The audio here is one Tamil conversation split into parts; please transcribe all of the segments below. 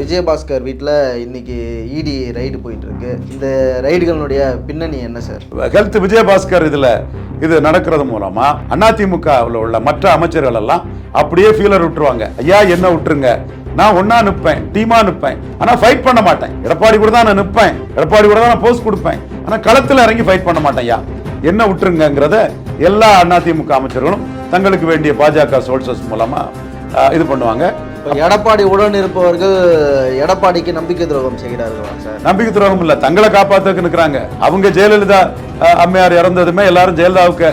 விஜயபாஸ்கர் வீட்டில் இன்னைக்கு இடி ரைடு போயிட்டு இருக்கு இந்த ரைடுகளுடைய பின்னணி என்ன சார்? ஹெல்த் விஜயபாஸ்கர் இதில் இது நடக்கிறது மூலமா அதிமுகவில் உள்ள மற்ற அமைச்சர்கள் எல்லாம் அப்படியே ஃபீலர் விட்டுருவாங்க. ஐயா என்ன விட்டுருங்க? நான் ஒன்னா நிற்பேன் டீமா நிற்பேன் ஆனா ஃபைட் பண்ண மாட்டேன். எடப்பாடி கூட தான் நான் நிற்பேன் எடப்பாடி கூட தான் நான் போஸ்ட் கொடுப்பேன். ஆனா களத்தில் இறங்கி ஃபைட் பண்ண மாட்டேன் ஐயா. என்ன விட்டுருங்கிறத எல்லா அதிமுக அமைச்சர்களும் தங்களுக்கு வேண்டிய பாஜக சோல்சஸ் மூலமா இது பண்ணுவாங்க. இப்போ எடப்பாடி உடன் இருப்பவர்கள் எடப்பாடிக்கு நம்பிக்கை துரோகம் செய்கிறார்களா சார்? நம்பிக்கை துரோகம் இல்ல. தங்களை காப்பாற்றுக்கு நிற்கிறாங்க அவங்க ஜெயலலிதா அஹ், அம்மையார் இறந்ததுமே எல்லாரும் ஜெயலலிதாவுக்கு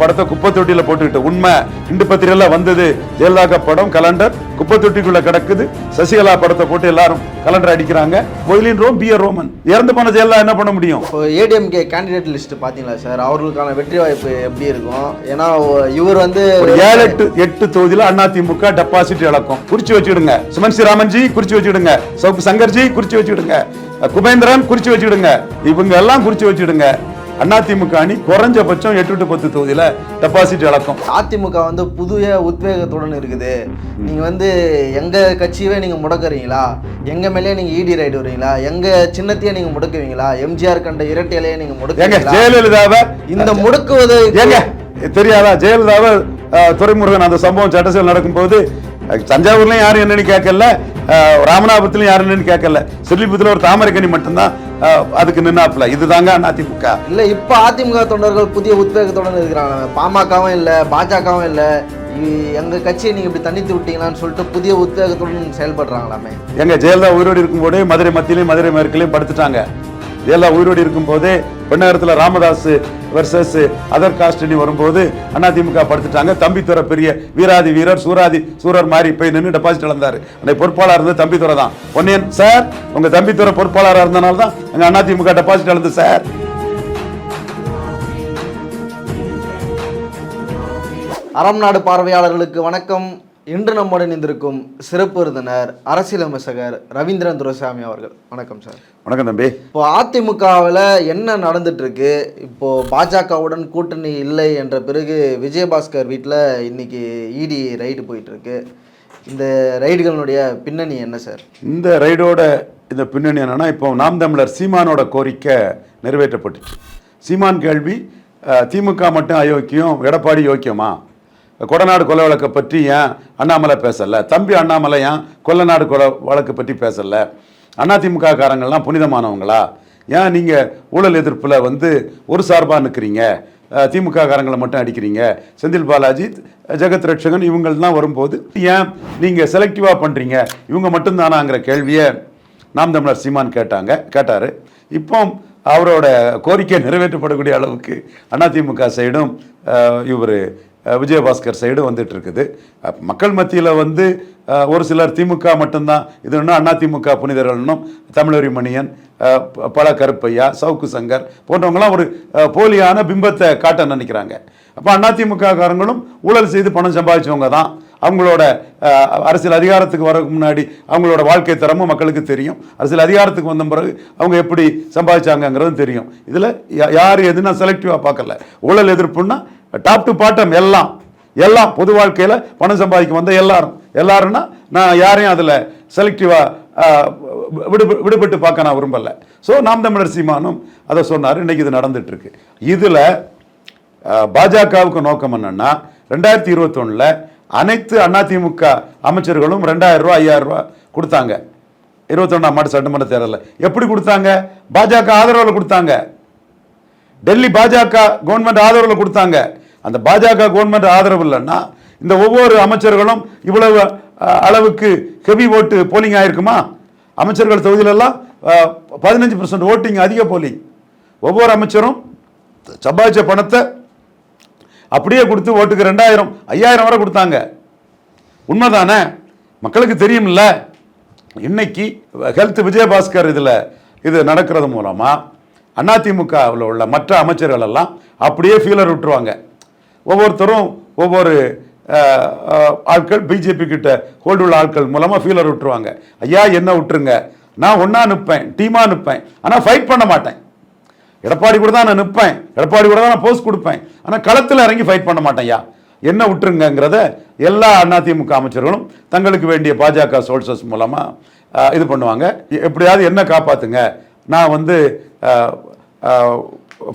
படத்தை குப்பை தொட்டியில போட்டுக்கிட்டு. உண்மை இண்டு பத்திரிகையில வந்தது ஜெயலலிதா படம் கலண்டர். குப்பை தொட்டிக்குள்ள கிடக்குது. சசிகலா படத்தை போட்டு எல்லாரும் கலண்டர் அடிக்கிறாங்க. பொயிலின் ரோம் பியர் ரோமன். இறந்து போன ஜெயலலிதா என்ன பண்ண முடியும்? ஏடிஎம்கே கேண்டிடேட் லிஸ்ட் பார்த்தீங்களா சார்? அவர்களுக்கான வெற்றி வாய்ப்பு எப்படி இருக்கும்? ஏன்னா இவர் வந்து ஏழு எட்டு எட்டு தொகுதியில அதிமுக டெபாசிட் இழக்கும். குறிச்சு வச்சுடுங்க சுமன் ராமன்ஜி குறிச்சு வச்சுடுங்க சங்கர்ஜி குறிச்சு வச்சுடுங்க குபேந்திரன் குறிச்சு வச்சுடுங்க இவங்க எல்லாம் குறிச்சு வச்சுடுங்க அதிமுக அணி குறைஞ்சபட்சம் எட்டு டு பத்து தொகுதியில டெபாசிட் இழக்கும். அதிமுக வந்து புதிய உத்வேகத்துடன் இருக்குது. நீங்க வந்து எங்க கட்சியவே நீங்க முடக்குறீங்களா? எங்க மேலேயே நீங்க இடி ரைடு வரீங்களா எங்க சின்னத்தையே நீங்க முடக்குவீங்களா? எம்ஜிஆர் கண்ட இரட்டையிலேயே நீங்க ஏங்க முடக்குவீங்களா? ஜெயலலிதாவை இந்த முடக்குவது தெரியாதா? ஜெயலலிதாவை அஹ், துரைமுருகன் அந்த சம்பவம் சட்டசபையில் நடக்கும்போது தஞ்சாவூர்லயும் யாரும் என்னன்னு கேட்கல ராமநாதபுரத்துலயும் யாரும் என்னன்னு கேட்கல. சிறுலிபுரத்துல ஒரு தாமரைக்கனி மட்டும்தான் அதுக்கு நின்னாப்புல. இதுதாங்க அதிமுக. இல்ல இப்ப அதிமுக தொண்டர்கள் புதிய உத்வேகத்துடன் இருக்கிறாங்க. பாமகவும் இல்ல பாஜகவும் இல்ல. எங்க கட்சியை நீங்க இப்படி தனித்து விட்டீங்களான்னு சொல்லிட்டு புதிய உத்வேகத்துடன் செயல்படுறாங்களாமே. எங்க ஜெயலலிதா உயிரோடு இருக்கும்போதே மதுரை மத்தியிலையும் மதுரை மேற்கிலையும் படுத்துட்டாங்க. ஜெயலலிதா உயிரோடு இருக்கும்போதே பெண்ணகரத்தில் ராமதாஸ் வெர்சஸ் அதர் காஸ்டினி வரும்போது அதிமுக படுத்துட்டாங்க. தம்பித்துறை பெரிய வீராதி வீரர் சூராதி சூரர் மாதிரி போய் நின்று டெபாசிட் இழந்தார். அன்னைக்கு பொறுப்பாளர் இருந்தது தம்பித்துறை தான். பொன்னியன் சார் உங்க தம்பித்துறை பொறுப்பாளராக இருந்தனால தான் எங்கள் அதிமுக டெபாசிட் இழந்து சார் அறம் நாடு பார்வையாளர்களுக்கு வணக்கம். இன்று நம்முடன் இணைந்திருக்கும் சிறப்பு விருந்தினர் அரசியல் ரவீந்திரன் துரைசாமி அவர்கள். வணக்கம் சார். வணக்கம் தம்பி. இப்போ அதிமுகவில் என்ன நடந்துட்டு இருக்கு இப்போ பாஜகவுடன் கூட்டணி இல்லை என்ற பிறகு விஜயபாஸ்கர் வீட்டில் இன்னைக்கு இடி ரைடு போயிட்டு இருக்கு இந்த ரைடுகளுடைய பின்னணி என்ன சார்? இந்த ரைடோட இந்த பின்னணி என்னன்னா இப்போ நாம் தமிழர் சீமானோட கோரிக்கை நிறைவேற்றப்பட்டுச்சு. சீமான் கேள்வி திமுக மட்டும் அயோக்கியம் எடப்பாடி யோக்கியமா? கொடநாடு கொலை வழக்கை பற்றி ஏன் அண்ணாமலை பேசலை? தம்பி அண்ணாமலை ஏன் கொல்லநாடு கொலை வழக்கு பற்றி பேசலை? அதிமுக காரங்கள்லாம் புனிதமானவங்களா? ஏன் நீங்கள் ஊழல் எதிர்ப்பில் வந்து ஒரு சார்பாக நிற்கிறீங்க திமுக காரங்களை மட்டும் அடிக்கிறீங்க? செந்தில் பாலாஜி ஜெகத் ரட்சகன் இவங்கள்லாம் வரும்போது ஏன் நீங்கள் செலக்டிவாக பண்ணுறீங்க இவங்க மட்டும்தானாங்கிற கேள்வியை நாம் தமிழர் சீமான் கேட்டாங்க கேட்டார். இப்போ அவரோட கோரிக்கை நிறைவேற்றப்படக்கூடிய அளவுக்கு அதிமுக சைடும் இவர் விஜயபாஸ்கர் சைடு வந்துட்டு இருக்குது மக்கள் மத்தியில் வந்து ஒரு சிலர் திமுக மட்டும்தான். இது அண்ணா திமுக புனிதர்கள்னும் தமிழறி மணியன் ப- பல கருப்பையா சவுக்கு சங்கர் போன்றவங்களாம் ஒரு போலியான பிம்பத்தை காட்ட நினைக்கிறாங்க. அப்போ அதிமுக காரங்களும் ஊழல் செய்து பணம் சம்பாதிச்சவங்க தான். அவங்களோட அரசியல் அதிகாரத்துக்கு வர முன்னாடி அவங்களோட வாழ்க்கை தரமும் மக்களுக்கு தெரியும். அரசியல் அதிகாரத்துக்கு வந்த பிறகு அவங்க எப்படி சம்பாதிச்சாங்கங்கிறதும் தெரியும். இதில் யார் எதுனா செலக்டிவாக பார்க்கல. ஊழல் எதிர்ப்புன்னா டாப் டு பாட்டம் எல்லாம். எல்லாம் பொது வாழ்க்கையில் பணம் சம்பாதிக்க வந்த எல்லாரும். எல்லாருன்னா நான் யாரையும் அதில் செலக்டிவாக விடு விடுபட்டு பார்க்க நான் விரும்பலை. ஸோ நாம் தமிழர் சீமானும் அதை சொன்னார். இன்னைக்கு இது நடந்துகிட்ருக்கு இதில் பாஜகவுக்கு நோக்கம் என்னென்னா ரெண்டாயிரத்தி இருபத்தொன்னில் அனைத்து அதிமுக அமைச்சர்களும் ரெண்டாயிரம் ரூபா ஐயாயிரம் ரூபா கொடுத்தாங்க. இருபத்தொன்னாம் ஆண்டு சட்டமன்ற தேர்தலில். எப்படி கொடுத்தாங்க? பாஜக ஆதரவில் கொடுத்தாங்க. டெல்லி பாஜக கவர்மெண்ட் ஆதரவில் கொடுத்தாங்க. அந்த பாஜக கவர்மெண்ட் ஆதரவு இல்லைன்னா இந்த ஒவ்வொரு அமைச்சர்களும் இவ்வளவு அளவுக்கு ஹெவி ஓட்டு போலிங் ஆயிருக்குமா? அமைச்சர்கள் தொகுதியிலெல்லாம் பதினஞ்சு பர்சன்ட் ஓட்டிங் அதிக போலிங் ஒவ்வொரு அமைச்சரும் சம்பாதிச்ச பணத்தை அப்படியே கொடுத்து ஓட்டுக்கு ரெண்டாயிரம் ஐயாயிரம் வரை கொடுத்தாங்க. உண்மைதானே? மக்களுக்கு தெரியும்ல இன்னைக்கு ஹெல்த் விஜயபாஸ்கர் இதில் இது நடக்கிறது மூலமாக அதிமுகவில் உள்ள மற்ற அமைச்சர்கள் எல்லாம் அப்படியே ஃபீலர் விட்டுருவாங்க. ஒவ்வொருத்தரும் ஒவ்வொரு ஆட்கள் பிஜேபி கிட்ட ஹோல்டு உள்ள ஆட்கள் மூலமாக ஃபீலர் விட்டுருவாங்க. ஐயா என்ன விட்டுருங்க? நான் ஒன்றா நிற்பேன் டீமாக நிற்பேன் ஆனால் ஃபைட் பண்ண மாட்டேன். எடப்பாடி கூட தான் நான் நிற்பேன் எடப்பாடி கூட தான் நான் போஸ்ட் கொடுப்பேன். ஆனால் களத்தில் இறங்கி ஃபைட் பண்ண மாட்டேன்யா என்ன விட்டுருங்கிறத எல்லா அதிமுக அமைச்சர்களும் தங்களுக்கு வேண்டிய பாஜக சோல்சஸ் மூலமாக இது பண்ணுவாங்க. எப்படியாவது என்ன காப்பாற்றுங்க நான் வந்து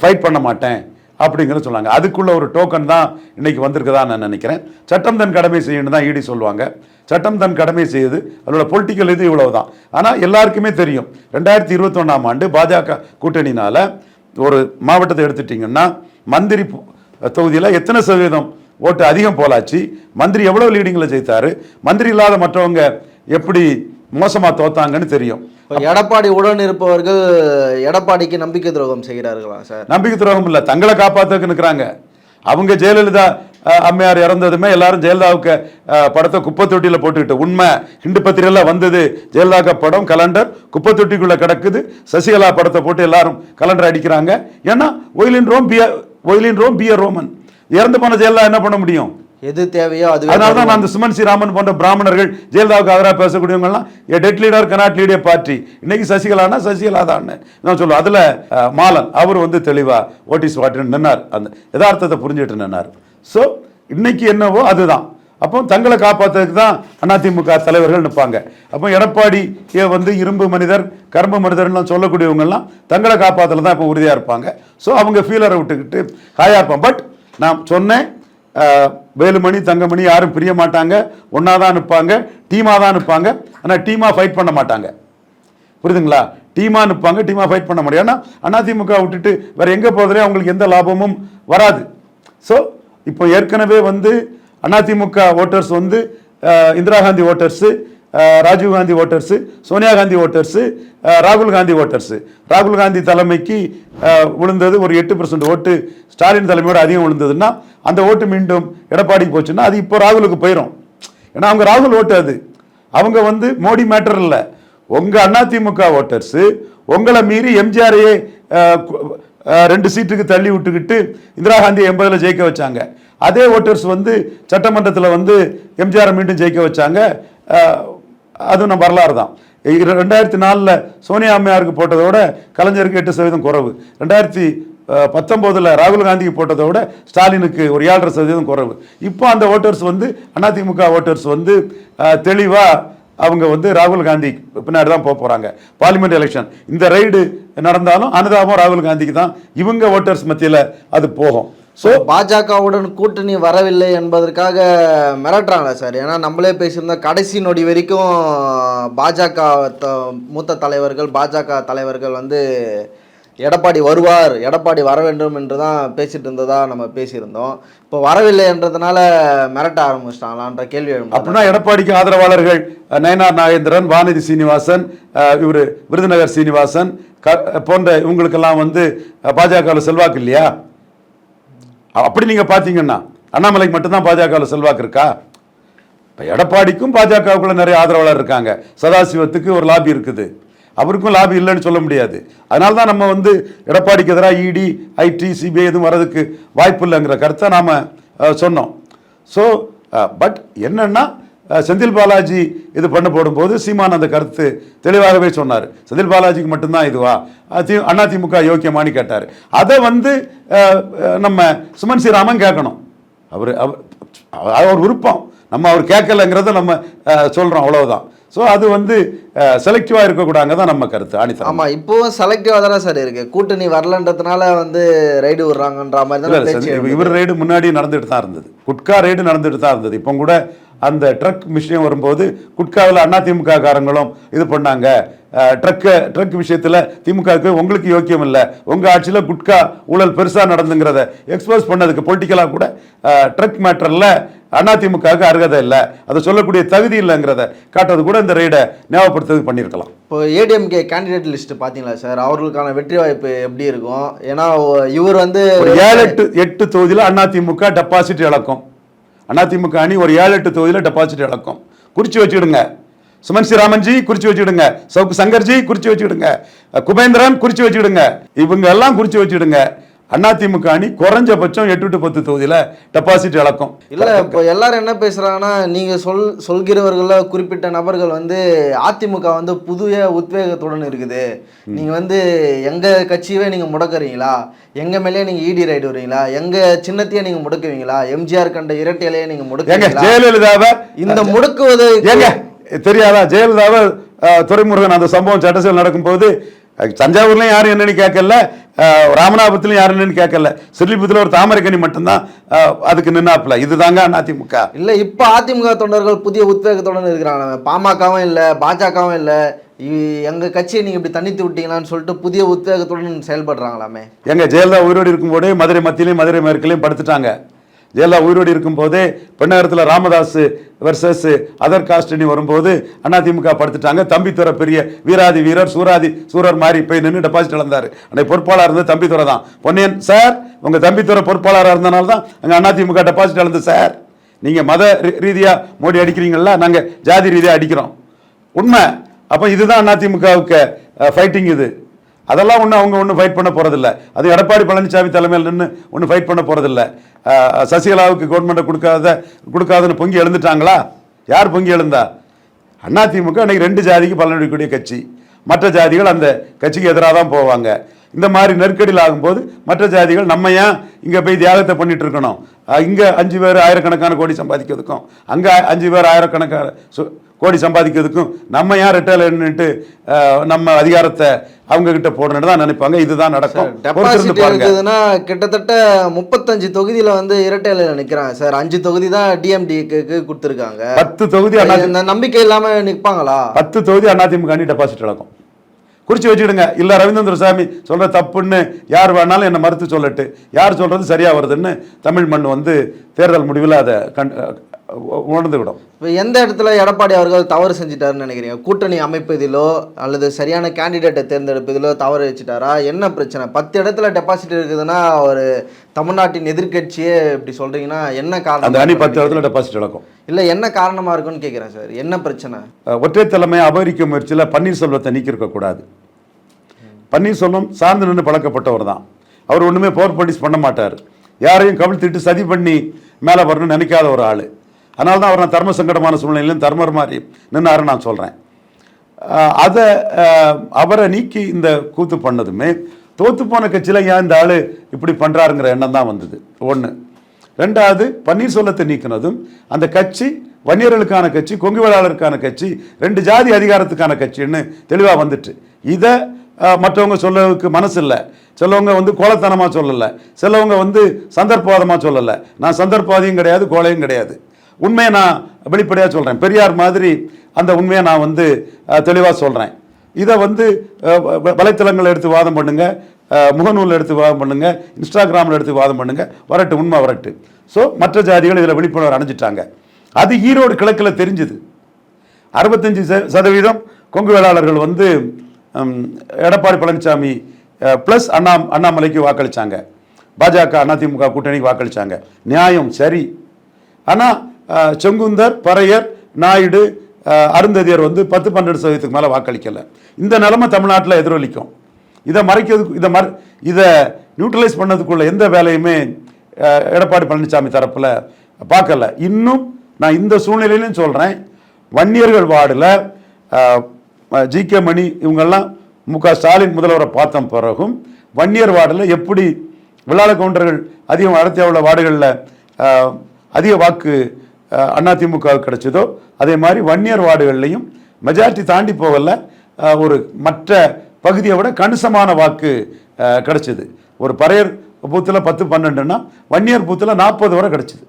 ஃபைட் பண்ண மாட்டேன். அப்படிங்கிறது சொன்னாங்க. அதுக்குள்ள ஒரு டோக்கன் தான் இன்னைக்கு வந்திருக்குதா நான் நினைக்கிறேன். சட்டம் தன் கடமை செய்யணும் தான் ஈடி சொல்லுவாங்க. சட்டம் தன் கடமை செய்யுது. அதோட பொலிட்டிக்கல் இது இவ்வளவு தான் ஆனால் எல்லாருக்குமே தெரியும். ரெண்டாயிரத்தி இருபத்தொன்னாம் ஆண்டு பாஜக கூட்டணினால ஒரு மாவட்டத்தை எடுத்துட்டிங்கன்னா மந்திரி தொகுதியில் எத்தனை சதவீதம் ஓட்டு அதிகம் போலாச்சு. மந்திரி எவ்வளோ லீடிங்கில் ஜெயித்தார்? மந்திரி இல்லாத மற்றவங்க எப்படி மோசமாக தோத்தாங்கன்னு தெரியும். எடப்பாடி உடன் இருப்பவர்கள் எடப்பாடிக்கு நம்பிக்கை துரோகம் செய்கிறார்களா சார்? நம்பிக்கை துரோகம் இல்லை. தங்களை காப்பாத்துக்கு நிற்கிறாங்க அவங்க ஜெயலலிதா அம்மையார் இறந்ததுமே எல்லாரும் ஜெயலலிதாவுக்கு படத்தை குப்பை தொட்டியில் போட்டுக்கிட்டு. உண்மை. ஹிண்டு பத்திரிகையில் வந்தது. ஜெயலலிதா படம் கலண்டர் குப்பை தொட்டிக்குள்ள கிடக்குது. சசிகலா படத்தை போட்டு எல்லாரும் கலண்டர் அடிக்கிறாங்க. ஏன்னா ஒயிலின் ரோம் பிய ஒயிலின் ரோம் பியர் ரோமன். இறந்து போன ஜெயலலிதா என்ன பண்ண முடியும்? எது தேவையோ அது அதனால தான் அந்த சுமன் ஸ்ரீராமன் போன்ற பிராமணர்கள் ஜெயலலிதாவுக்கு ஆதரவாக பேசக்கூடியவங்கலாம் a dead leader cannot lead party இன்னைக்கு சசிகலானா சசிகலா தான் நான் சொல்லுவேன். அதில் மாலன் அவர் வந்து தெளிவா ஓட்டிஸ் வாட்டின்னு நின்னார். அந்த யதார்த்தத்தை புரிஞ்சுட்டு நின்னார். ஸோ இன்னைக்கு என்னவோ அதுதான். அப்போ தங்களை காப்பாற்றுறதுக்கு தான் அதிமுக தலைவர்கள் நிற்பாங்க. அப்போ எடப்பாடி வந்து இரும்பு மனிதர் கரும்பு மனிதர்லாம் சொல்லக்கூடியவங்கெல்லாம் தங்களை காப்பாற்றல தான் இப்போ உறுதியாக இருப்பாங்க. ஸோ அவங்க ஃபீலரை விட்டுக்கிட்டு ஹாயாக இருப்பாங்க. பட் நான் சொன்னேன் வேலுமணி தங்கமணி யாரும் பிரிய மாட்டாங்க. ஒன்றா தான் நிற்பாங்க. டீமாக தான் நிற்பாங்க. ஆனால் டீமாக ஃபைட் பண்ண மாட்டாங்க. புரியுதுங்களா? டீமாக நிற்பாங்க டீமாக ஃபைட் பண்ண முடியும் ஆனால் அதிமுக விட்டுட்டு வேறு எங்கே போகிறதுலே அவங்களுக்கு எந்த லாபமும் வராது. ஸோ இப்போ ஏற்கனவே வந்து அதிமுக ஓட்டர்ஸ் வந்து Indira Gandhi voters Rajiv Gandhi voters Sonia Gandhi voters ராகுல் காந்தி ஓட்டர்ஸு ராகுல் காந்தி தலைமைக்கு விழுந்தது ஒரு எட்டு பர்சன்ட் ஓட்டு. ஸ்டாலின் தலைமையோட அதிகம் விழுந்ததுன்னா அந்த ஓட்டு மீண்டும் எடப்பாடிக்கு போச்சுன்னா அது இப்போ ராகுலுக்கு போயிடும் ஏன்னா அவங்க ராகுல் ஓட்டு அது. அவங்க வந்து மோடி மேட்டர் இல்லை. அண்ணா அதிமுக ஓட்டர்ஸு உங்களை மீறி எம்ஜிஆரையே ரெண்டு சீட்டுக்கு தள்ளி விட்டுக்கிட்டு இந்திரா காந்தியை எண்பதில் ஜெயிக்க வச்சாங்க. அதே ஓட்டர்ஸ் வந்து சட்டமன்றத்தில் வந்து எம்ஜிஆரை மீண்டும் ஜெயிக்க வச்சாங்க. அதுவும் நம்ம வரலாறு தான். ரெண்டாயிரத்தி நாலில் சோனியா அம்மையாருக்கு போட்டதோட கலைஞருக்கு எட்டு சதவீதம் குறைவு. ரெண்டாயிரத்தி பத்தொம்போதில் ராகுல் காந்திக்கு போட்டதை விட ஸ்டாலினுக்கு ஒரு ஏழரை சதவீதம் குறைவு. இப்போ அந்த ஓட்டர்ஸ் வந்து அதிமுக ஓட்டர்ஸ் வந்து தெளிவாக அவங்க வந்து ராகுல் காந்தி பின்னாடி தான் போக போகிறாங்க பார்லிமெண்ட் எலெக்ஷன். இந்த ரைடு நடந்தாலும் அனுதாபம் ராகுல் காந்திக்கு தான். இவங்க ஓட்டர்ஸ் மத்தியில் அது போகும். ஸோ பாஜகவுடன் கூட்டணி வரவில்லை என்பதற்காக மிரட்டுறாங்களா சார் ஏன்னா நம்மளே பேசியிருந்தோம் கடைசி நொடி வரைக்கும் பாஜக த- மூத்த தலைவர்கள் பாஜக தலைவர்கள் வந்து எடப்பாடி வருவார் எடப்பாடி வர வேண்டும் என்று தான் பேசிட்டு இருந்ததா நம்ம பேசியிருந்தோம். இப்போ வரவில்லை என்றதுனால மிரட்ட ஆரம்பிச்சிட்டாங்களான்ற கேள்வி அப்படின்னா எடப்பாடிக்கு ஆதரவாளர்கள் நயனார் நாகேந்திரன் வானதி சீனிவாசன் இவர் விருதுநகர் சீனிவாசன் க போன்ற இவங்களுக்கெல்லாம் வந்து பாஜகவில் செல்வாக்கு இல்லையா? அப்படி நீங்கள் பார்த்தீங்கன்னா அண்ணாமலைக்கு மட்டும்தான் பாஜகவில் செல்வாக்கு இருக்கா? இப்போ எடப்பாடிக்கும் பாஜகவுக்குள்ள நிறைய ஆதரவாளர் இருக்காங்க. சதாசிவத்துக்கு ஒரு லாபி இருக்குது. அவருக்கும் லாபி இல்லைன்னு சொல்ல முடியாது. அதனால தான் நம்ம வந்து எடப்பாடிக்கு எதிராக இடி ஐடி சிபிஐ எதுவும் வர்றதுக்கு வாய்ப்பு இல்லைங்கிற கருத்தை நாம் சொன்னோம். ஸோ பட் என்னென்னா செந்தில் பாலாஜி இது பண்ண போடும்போது சீமான் அந்த கருத்து தெளிவாகவே சொன்னார். செந்தில் பாலாஜிக்கு மட்டும்தான் இதுவா? அதி அதிமுக யோக்கியமானு கேட்டார். அதை வந்து நம்ம சுமன் ஸ்ரீராமன் கேட்கணும். அவர் அவர் விருப்பம். நம்ம அவர் கேட்கலங்கிறத நம்ம அஹ், சொல்றோம் அவ்வளவுதான். ஸோ அது வந்து செலக்டிவாக இருக்கக்கூடாங்க தான் நம்ம கருத்து. ஆணித்தரம் ஆமா இப்போவும் செலக்டிவா தானே சார் இருக்கு. கூட்டணி வரலன்றதுனால வந்து ரைடு விடுறாங்கன்ற மாதிரி தானே. இவர் ரைடு முன்னாடி நடந்துட்டு தான் இருந்தது. குட்கா ரைடு நடந்துட்டு தான் இருந்தது. இப்போ கூட அந்த ட்ரக் விஷயம் வரும்போது குட்காவில் அதிமுக காரங்களும் இது பண்ணாங்க. ட்ரக் ட்ரக் விஷயத்தில் திமுகவுக்கு உங்களுக்கு யோக்கியம் இல்லை. உங்கள் ஆட்சியில் குட்கா ஊழல் பெருசாக நடந்துங்கிறத எக்ஸ்போஸ் பண்ணதுக்கு பொலிட்டிக்கலாக கூட ட்ரக் மேட்டரில் அதிமுகவுக்கு அருகதை இல்லை. அதை சொல்லக்கூடிய தகுதி இல்லைங்கிறத காட்டுறது கூட இந்த ரைடை ஞாபகப்படுத்துறதுக்கு பண்ணியிருக்கலாம். இப்போ ஏடிஎம்கே கேண்டிடேட் லிஸ்ட் பார்த்தீங்களா சார்? அவர்களுக்கான வெற்றி வாய்ப்பு எப்படி இருக்கும்? ஏன்னா இவர் வந்து ஏழு எட்டு எட்டு தொகுதியில் அதிமுக டெபாசிட் இழக்கும். அதிமுக அணி ஒரு ஏழு எட்டு தொகுதியில் டெபாசிட் இழக்கும். குறிச்சு வச்சுக்கிடுங்க. சுமன் ஸ்ரீராமன்ஜி குறிச்சு வச்சுக்கிடுங்க. சவுக்கு சங்கர்ஜி குறிச்சு வச்சுக்கிடுங்க. குபேந்திரன் குறிச்சு வச்சுக்கிடுங்க. இவங்க எல்லாம் குறிச்சு வச்சுக்கிடுங்க. அதிமுக அணி குறைஞ்சபட்சம் எட்டு டு பத்து தொகுதியில் டெபாசிட் இழக்கும். இல்ல இப்போ எல்லாரும் என்ன பேசுறாங்கன்னா நீங்க சொல் சொல்கிறவர்கள குறிப்பிட்ட நபர்கள் வந்து அதிமுக வந்து புதிய உத்வேகத்துடன் இருக்குது. நீங்க வந்து எங்க கட்சியவே நீங்க முடக்குறீங்களா? எங்க மேலேயே நீங்க இடி ரைடு வரீங்களா எங்க சின்னத்தையே நீங்க முடக்குவீங்களா? எம்ஜிஆர் கண்ட இரட்டையிலேயே நீங்க ஏங்க முடக்குவீங்களா ஜெயலலிதாவை இந்த முடக்குவது தெரியாதா? ஜெயலலிதாவை அஹ், துரைமுருகன் அந்த சம்பவம் சட்டசபையில் நடக்கும்போது தஞ்சாவூர்லயும் யாரும் என்னன்னு கேட்கல ராமநாதபுரத்துலயும் யாரும் என்னன்னு கேட்கல. சிறுலிபுரத்தில் ஒரு தாமரைக்கனி மட்டும்தான் அதுக்கு நின்னாப்புல. இதுதாங்க அதிமுக. இல்ல இப்ப அதிமுக தொண்டர்கள் புதிய உத்வேகத்துடன் இருக்கிறாங்க. பாமகவும் இல்ல பாஜகவும் இல்ல. இ- எங்க கட்சியை நீங்க இப்படி தனித்து விட்டீங்களான்னு சொல்லிட்டு புதிய உத்வேகத்துடன் செயல்படுறாங்களாமே. எங்க ஜெயலலிதா உயிரோடு இருக்கும்போதே மதுரை மத்தியிலையும் மதுரை மேற்கிலையும் படுத்துட்டாங்க. ஜெயலலிதா உயிரோடு இருக்கும்போதே பெண்ணகரத்தில் ராமதாஸ் வெர்சஸ் அதர் காஸ்ட்னி வரும்போது அதிமுக படுத்துட்டாங்க. தம்பித்துறை பெரிய வீராதி வீரர் சூராதி சூரர் மாதிரி போய் நின்று டெபாசிட் இழந்தார். அன்னைக்கு பொறுப்பாளர் இருந்தது தம்பித்துறை தான். பொன்னியன் சார் உங்க தம்பித்துறை பொறுப்பாளராக இருந்தனால தான் அங்கே அதிமுக டெபாசிட் இழந்து சார் நீங்கள் மத ரீ- மோடி அடிக்கிறீங்களா? நாங்கள் ஜாதி ரீதியாக அடிக்கிறோம். உண்மை. அப்போ இதுதான் அதிமுகவுக்கு ஃபைட்டிங் இது. அதெல்லாம் ஒன்றும் அவங்க ஒன்றும் ஃபைட் பண்ண போகிறதில்ல அது எடப்பாடி பழனிசாமி தலைமையில் நின்று ஒன்றும் ஃபைட் பண்ண போகிறதில்ல சசிகலாவுக்கு கவர்மெண்ட்டை கொடுக்காத கொடுக்காதுன்னு பொங்கி எழுந்துட்டாங்களா? யார் பொங்கி எழுந்தா? அதிமுக அன்னைக்கு ரெண்டு ஜாதிக்கு பலனடிக்கூடிய கட்சி. மற்ற ஜாதிகள் அந்த கட்சிக்கு எதிராக தான் போவாங்க. இந்த மாதிரி நெருக்கடியில் ஆகும்போது மற்ற ஜாதிகள் நம்ம ஏன் இங்கே போய் தியாகத்தை பண்ணிட்டு இருக்கணும்? இங்கே அஞ்சு பேர் ஆயிரக்கணக்கான கோடி சம்பாதிக்கிறதுக்கும் அங்கே அஞ்சு பேர் ஆயிரக்கணக்கான சு- கோடி சம்பாதிக்கிறதுக்கும் நம்ம ஏன் ரெட்டையில் நின்றுட்டு நம்ம அதிகாரத்தை அவங்க கிட்ட போடணும்னு தான் நினைப்பாங்க. இதுதான் நடக்கும். கிட்டத்தட்ட முப்பத்தஞ்சு தொகுதியில வந்து இரட்டையில நிக்கிறாங்க சார். அஞ்சு தொகுதி தான் டிஎம்டிக்கு கொடுத்துருக்காங்க. பத்து தொகுதி இந்த நம்பிக்கை இல்லாம நிப்பாங்களா? பத்து தொகுதி அதிமுக டெபாசிட் இழக்கும். குறிச்சு வச்சுக்கிடுங்க இல்ல ரவீந்திர சாமி சொல்ற தப்புன்னு யார் வேணாலும் என்ன மறுத்து சொல்லட்டு. யார் சொல்றது சரியா வருதுன்னு தமிழ் மண் வந்து தேர்தல் முடிவில் அதை கண் உணர்ந்துவிடும். இப்போ எந்த இடத்துல எடப்பாடி அவர்கள் தவறு செஞ்சிட்டாருன்னு நினைக்கிறீங்க? கூட்டணி அமைப்பதிலோ அல்லது சரியான கேண்டிடேட்டை தேர்ந்தெடுப்பதிலோ தவறு வச்சுட்டாரா என்ன பிரச்சனை? பத்து இடத்துல டெபாசிட் இருக்குதுன்னா ஒரு தமிழ்நாட்டின் எதிர்க்கட்சியே இப்படி சொல்றீங்கன்னா என்ன அந்த அணி காரணம் பத்து இடத்துல டெபாசிட் இழக்கும் இல்ல என்ன காரணமா இருக்குன்னு கேட்குறேன் சார் என்ன பிரச்சனை? ஒற்றை தலைமை அபகரிக்கும் முயற்சியில் பன்னீர்செல்வத்தை நீக்கியிருக்க கூடாது பன்னீர்செல்வம் சார்ந்து நின்று பழக்கப்பட்டவர் தான். அவர் ஒன்றுமே பவர் பாலிட்டிக்ஸ் பண்ண மாட்டார். யாரையும் கவிழ்த்திட்டு சதி பண்ணி மேலே வரணும்னு நினைக்காத ஒரு ஆள். அதனால தான் அவர் நான் தர்ம சங்கடமான சூழ்நிலையிலும் தர்மர் மாதிரி நின்னாருன்னு நான் சொல்கிறேன் அதை அவரை நீக்கி இந்த கூத்து பண்ணதுமே தோத்து போன கட்சியில் ஏன் இந்த ஆள் இப்படி பண்ணுறாருங்கிற எண்ணம் தான் வந்தது. ஒன்று ரெண்டாவது பன்னீர்செல்வத்தை நீக்கினதும் அந்த கட்சி வன்னியர்களுக்கான கட்சி கொங்கு வேளாளருக்கான கட்சி ரெண்டு ஜாதி அதிகாரத்துக்கான கட்சின்னு தெளிவாக வந்துட்டு. இதை மற்றவங்க சொல்லவுக்கு மனசு இல்லை சிலவங்க வந்து கோலத்தனமாக சொல்லலை. சிலவங்க வந்து சந்தர்ப்பவாதமாக சொல்லலை. நான் சந்தர்ப்பவாதியும் கிடையாது கோலையும் கிடையாது. உண்மையை நான் வெளிப்படையாக சொல்கிறேன் பெரியார் மாதிரி அந்த உண்மையை நான் வந்து தெளிவாக சொல்கிறேன் இதை வந்து வ- வலைத்தளங்கள் எடுத்து வாதம் பண்ணுங்கள் முகநூலில் எடுத்து வாதம் பண்ணுங்கள் இன்ஸ்டாகிராமில் எடுத்து வாதம் பண்ணுங்கள் வரட்டு உண்மை வரட்டு. ஸோ மற்ற ஜாதிகள் இதில் விழிப்புணர்வு அடைஞ்சிட்டாங்க. அது ஈரோடு கிழக்கில் தெரிஞ்சுது. அறுபத்தஞ்சு சதவீதம் கொங்கு வேளாளர்கள் வந்து எடப்பாடி பழனிசாமி ப்ளஸ் அண்ணா அண்ணாமலைக்கு வாக்களிச்சாங்க. பாஜக அதிமுக கூட்டணிக்கு வாக்களிச்சாங்க. நியாயம் சரி. ஆனால் செங்குந்தர் பறையர் நாயுடு அருந்ததியர் வந்து பத்து பன்னெண்டு சதவீதத்துக்கு மேலே வாக்களிக்கலை. இந்த நிலைமை தமிழ்நாட்டில் எதிரொலிக்கும். இதை மறைக்கிறதுக்கு இதை மற இதை நியூட்ரலைஸ் பண்ணதுக்குள்ள எந்த வேலையுமே எடப்பாடி பழனிசாமி தரப்பில் பார்க்கல. இன்னும் நான் இந்த சூழ்நிலையிலும் சொல்கிறேன் வன்னியர்கள் வார்டில் ஜி கே மணி இவங்கெல்லாம் மு க ஸ்டாலின் முதல்வரை பார்த்த பிறகும் வன்னியர் வார்டில் எப்படி விழால கவுண்டர்கள் அதிகம் அடர்த்தியாக உள்ள வார்டுகளில் அதிக வாக்கு அதிமுகவுக்கு கிடைச்சதோ அதே மாதிரி வன்னியர் வார்டுகள்லையும் மெஜாரிட்டி தாண்டி போகல ஒரு மற்ற பகுதியை விட கணிசமான வாக்கு கிடைச்சிது. ஒரு பறையர் பூத்தில் பத்து பன்னெண்டுன்னா வன்னியர் பூத்தில் நாற்பது வரை கிடச்சிது.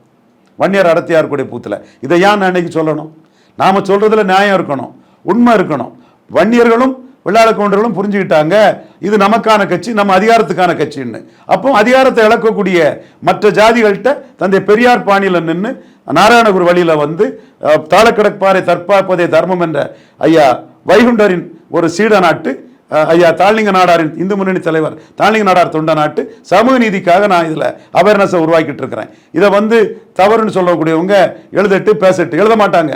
வன்னியர் அடர்த்தியார் கூடிய பூத்தில். இதை ஏன் அன்னைக்கு சொல்லணும்? நாம் சொல்கிறதுல நியாயம் இருக்கணும் உண்மை இருக்கணும். வன்னியர்களும் வெள்ளாள கவுண்டர்களும் புரிஞ்சுக்கிட்டாங்க இது நமக்கான கட்சி நம்ம அதிகாரத்துக்கான கட்சின்னு. அப்போ அதிகாரத்தை இழக்கக்கூடிய மற்ற ஜாதிகள்கிட்ட தந்தை பெரியார் பாணியில் நின்று நாராயணகுரு வழியில் வந்து அஹ், தாளக்கிடப்பாறை தற்பாப்பதே தர்மம் என்ற ஐயா வைகுண்டரின் ஒரு சீட நாட்டு ஐயா தாளிங்க நாடாரின் இந்து முன்னணி தலைவர் தாளிங்க நாடார் தொண்ட நாட்டு சமூக நீதிக்காக நான் இதில் அவேர்னஸை உருவாக்கிட்டு இருக்கிறேன். இதை வந்து தவறுன்னு சொல்லக்கூடியவங்க எழுதட்டு பேசட்டு எழுத மாட்டாங்க.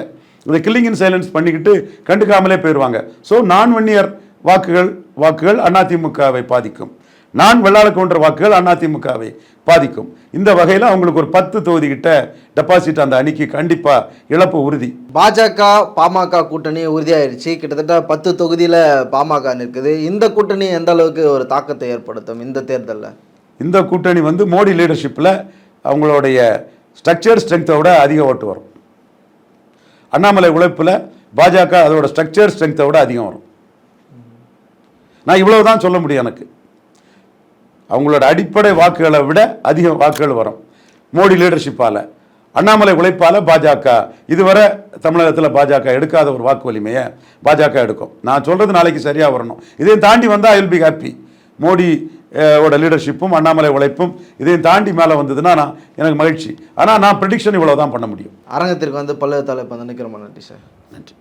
இதை கில்லிங் இன் சைலன்ஸ் பண்ணிக்கிட்டு கண்டுக்காமலே போயிடுவாங்க ஸோ நான் வன்னியர் வாக்குகள் வாக்குகள் அதிமுகவை பாதிக்கும். நான் வெள்ளாள கவுண்டர் வாக்குகள் அதிமுகவை பாதிக்கும். இந்த வகையில் அவங்களுக்கு ஒரு பத்து தொகுதி கிட்ட டெபாசிட் அந்த அணிக்கு கண்டிப்பாக இழப்பு உறுதி. பாஜக பாமக கூட்டணி உறுதியாயிருச்சு. கிட்டத்தட்ட பத்து தொகுதியில பாமக நிற்குது. இந்த கூட்டணி எந்த அளவுக்கு ஒரு தாக்கத்தை ஏற்படுத்தும் இந்த தேர்தல்ல? இந்த கூட்டணி வந்து மோடி லீடர்ஷிப்பில் அவங்களுடைய ஸ்ட்ரக்சர் ஸ்ட்ரென்த்தை விட அதிக ஓட்டு வரும். அண்ணாமலை உழைப்பில் பாஜக அதோட ஸ்ட்ரக்சர் ஸ்ட்ரென்த்தை விட அதிகம் வரும். நான் இவ்வளவு தான் சொல்ல முடியும் எனக்கு. அவங்களோட அடிப்படை வாக்குகளை விட அதிக வாக்குகள் வரும். மோடி லீடர்ஷிப்பால் அண்ணாமலை உழைப்பால் பாஜக. இதுவரை தமிழகத்தில் பாஜக எடுக்காத ஒரு வாக்கு வலிமையை பாஜக எடுக்கும். நான் சொல்கிறது நாளைக்கு சரியாக வரணும். இதையும் தாண்டி வந்தால் I will be happy Modi ஓட லீடர்ஷிப்பும் அண்ணாமலை உழைப்பும் இதையும் தாண்டி மேலே வந்ததுன்னா நான் எனக்கு மகிழ்ச்சி. ஆனால் நான் ப்ரிடிக்ஷன் இவ்வளோ தான் பண்ண முடியும். அரங்கத்திற்கு வந்து பல்லு தலைப்பு வந்து நிற்கிற நன்றி சார். நன்றி.